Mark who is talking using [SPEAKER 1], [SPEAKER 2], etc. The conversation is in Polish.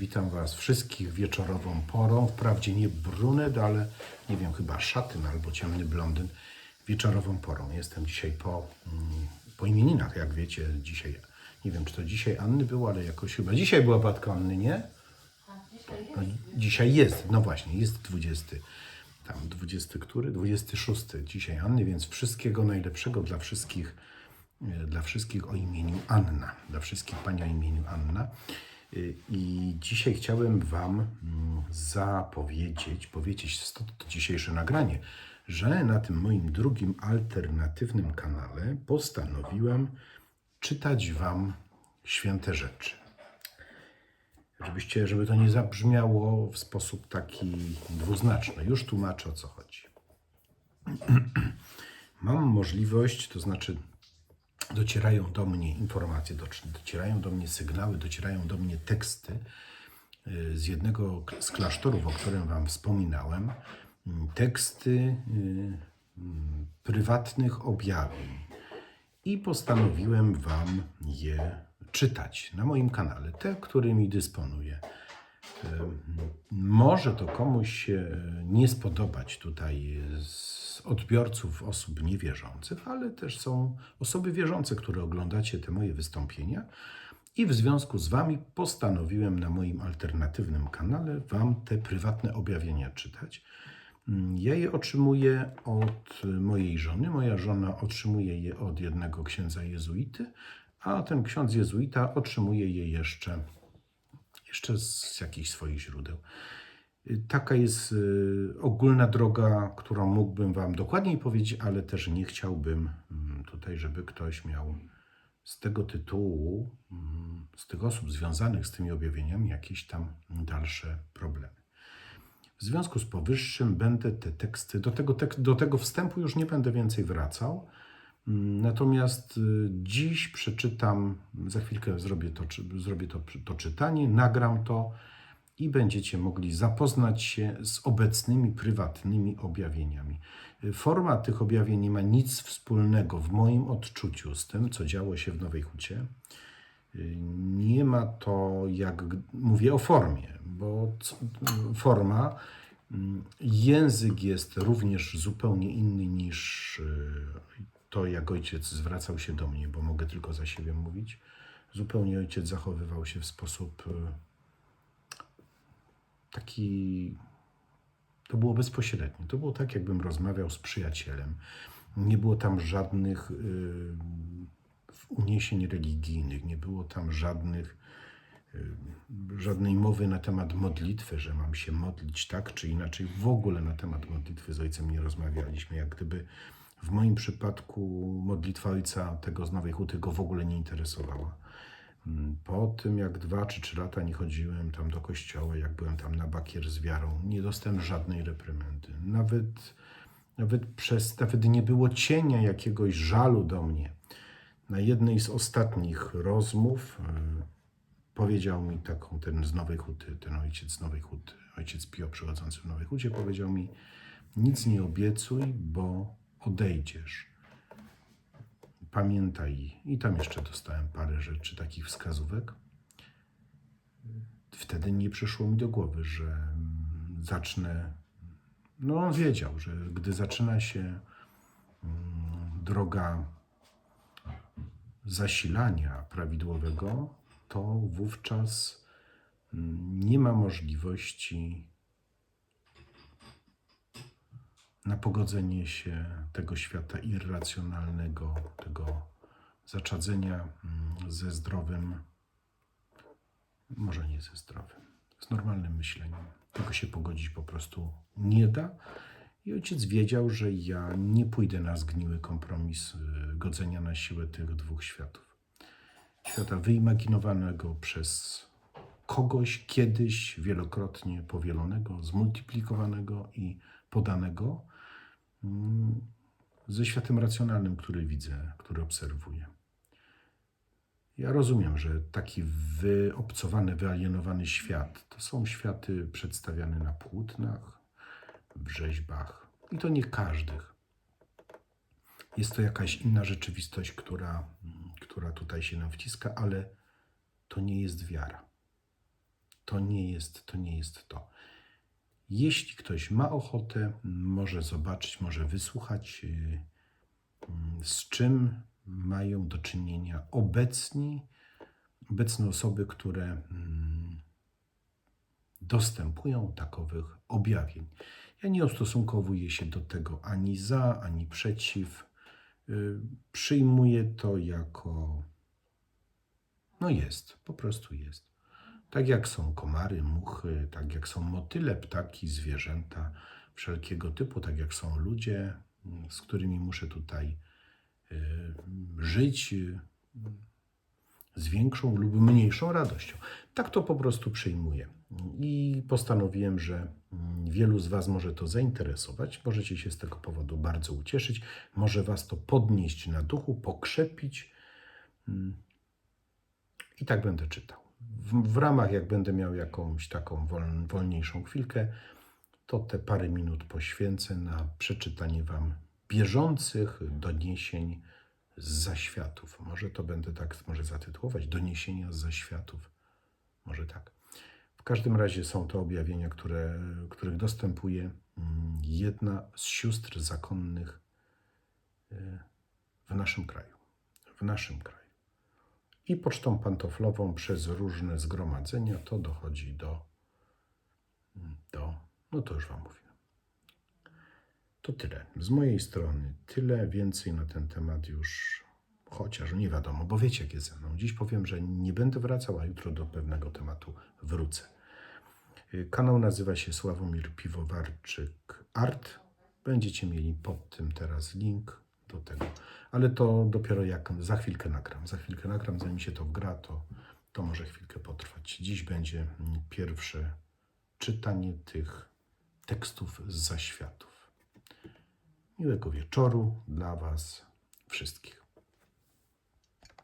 [SPEAKER 1] Witam Was wszystkich wieczorową porą. Wprawdzie nie brunet, ale nie wiem, chyba szatyn albo ciemny blondyn. Wieczorową porą. Jestem dzisiaj po, mm, po imieninach, jak wiecie. Dzisiaj, nie wiem, czy to dzisiaj Anny było, ale jakoś chyba dzisiaj była Batka Anny, nie? No, dzisiaj jest, no właśnie, jest 20. Tam 20 który? 26 dzisiaj Anny, więc wszystkiego najlepszego dla wszystkich, e, dla wszystkich o imieniu Anna, dla wszystkich pani o imieniu Anna. I dzisiaj chciałem Wam mm, zapowiedzieć, powiedzieć, stąd to dzisiejsze nagranie, że na tym moim drugim alternatywnym kanale postanowiłem czytać Wam święte rzeczy żebyście, żeby to nie zabrzmiało w sposób taki dwuznaczny. Już tłumaczę o co chodzi. Mam możliwość, to znaczy docierają do mnie informacje, doc- docierają do mnie sygnały, docierają do mnie teksty y, z jednego z klasztorów, o którym Wam wspominałem. Mm, Teksty y, mm, prywatnych objawień i postanowiłem Wam je czytać na moim kanale, te, którymi dysponuję. Może to komuś się nie spodobać tutaj z odbiorców osób niewierzących, ale też są osoby wierzące, które oglądacie te moje wystąpienia. I w związku z Wami postanowiłem na moim alternatywnym kanale Wam te prywatne objawienia czytać. Ja je otrzymuję od mojej żony. Moja żona otrzymuje je od jednego księdza jezuity, a ten ksiądz jezuita otrzymuje je jeszcze, jeszcze z jakichś swoich źródeł. Y, Taka jest y, ogólna droga, którą mógłbym Wam dokładniej powiedzieć, ale też nie chciałbym mm, tutaj, żeby ktoś miał z tego tytułu, mm, z tych osób związanych z tymi objawieniami, jakieś tam dalsze problemy. W związku z powyższym będę te teksty, do tego, do tego wstępu już nie będę więcej wracał. Natomiast y, dziś przeczytam, za chwilkę zrobię to, zrobię to, to czytanie, nagram to i będziecie mogli zapoznać się z obecnymi prywatnymi objawieniami. Forma tych objawień nie ma nic wspólnego w moim odczuciu z tym, co działo się w Nowej Hucie. Y, Nie ma to, jak mówię o formie, bo forma, mm, język jest również zupełnie inny niż y, to, jak ojciec zwracał się do mnie, bo mogę tylko za siebie mówić. Zupełnie ojciec zachowywał się w sposób y, taki. To było bezpośrednie. To było tak, jakbym rozmawiał z przyjacielem. Nie było tam żadnych y, uniesień religijnych, nie było tam żadnych, y, żadnej mowy na temat modlitwy, że mam się modlić tak czy inaczej. W ogóle na temat modlitwy z ojcem nie rozmawialiśmy. Jak gdyby w moim przypadku modlitwa ojca tego z Nowej Huty go w ogóle nie interesowała. Mm, Po tym, jak dwa czy trzy lata nie chodziłem tam do kościoła, jak byłem tam na bakier z wiarą, nie dostałem żadnej reprymendy. Nawet, nawet przez, nawet nie było cienia jakiegoś żalu do mnie. Na jednej z ostatnich rozmów y, powiedział mi taką, ten z Nowej Huty, ten ojciec z Nowej Huty, ojciec Pio przychodzący w Nowej Hucie, powiedział mi, nic nie obiecuj, bo odejdziesz pamiętaj, i tam jeszcze dostałem parę rzeczy, takich wskazówek. Wtedy nie przyszło mi do głowy, że mm, zacznę. No, on wiedział, że gdy zaczyna się mm, droga zasilania prawidłowego, to wówczas mm, nie ma możliwości na pogodzenie się tego świata irracjonalnego, tego zaczadzenia mm, ze zdrowym, może nie ze zdrowym, z normalnym myśleniem. Tego się pogodzić po prostu nie da. I ojciec wiedział, że ja nie pójdę na zgniły kompromis y, godzenia na siłę tych dwóch światów. Świata wyimaginowanego przez kogoś kiedyś wielokrotnie powielonego, zmultiplikowanego i podanego ze światem racjonalnym, który widzę, który obserwuję. Ja rozumiem, że taki wyobcowany, wyalienowany świat to są światy przedstawiane na płótnach, w rzeźbach i to nie każdych. Jest to jakaś inna rzeczywistość, która, która tutaj się nam wciska, ale to nie jest wiara To nie jest to. Nie jest to. Jeśli ktoś ma ochotę, może zobaczyć, może wysłuchać, y, z czym mają do czynienia obecni, obecne osoby, które mm, dostępują takowych objawień. Ja nie ustosunkowuję się do tego ani za, ani przeciw. Y, Przyjmuję to jako. No jest, po prostu jest. Tak jak są komary, muchy, tak jak są motyle, ptaki, zwierzęta wszelkiego typu, tak jak są ludzie, mm, z którymi muszę tutaj y, żyć y, z większą lub mniejszą radością. Tak to po prostu przyjmuję. I postanowiłem, że mm, wielu z Was może to zainteresować. Możecie się z tego powodu bardzo ucieszyć. Może Was to podnieść na duchu, pokrzepić. Mm. I tak będę czytał. W, w ramach, jak będę miał jakąś taką woln, wolniejszą chwilkę, to te parę minut poświęcę na przeczytanie Wam bieżących doniesień z zaświatów. Może to będę tak może zatytułować Doniesienia z zaświatów. Może tak. W każdym razie są to objawienia, które, których dostępuje mm, jedna z sióstr zakonnych y, w naszym kraju. W naszym kraju. I pocztą pantoflową przez różne zgromadzenia to dochodzi do, do no to już Wam mówię. To tyle. Z mojej strony tyle. Więcej na ten temat już chociaż nie wiadomo, bo wiecie, jak jest ze mną. Dziś powiem, że nie będę wracał, a jutro do pewnego tematu wrócę. Y, Kanał nazywa się Sławomir Piwowarczyk Art. Będziecie mieli pod tym teraz link do tego. Ale to dopiero jak za chwilkę nagram. Za chwilkę nagram, zanim się to wgra, to, to może chwilkę potrwać. Dziś będzie pierwsze czytanie tych tekstów z zaświatów. Miłego wieczoru dla Was wszystkich.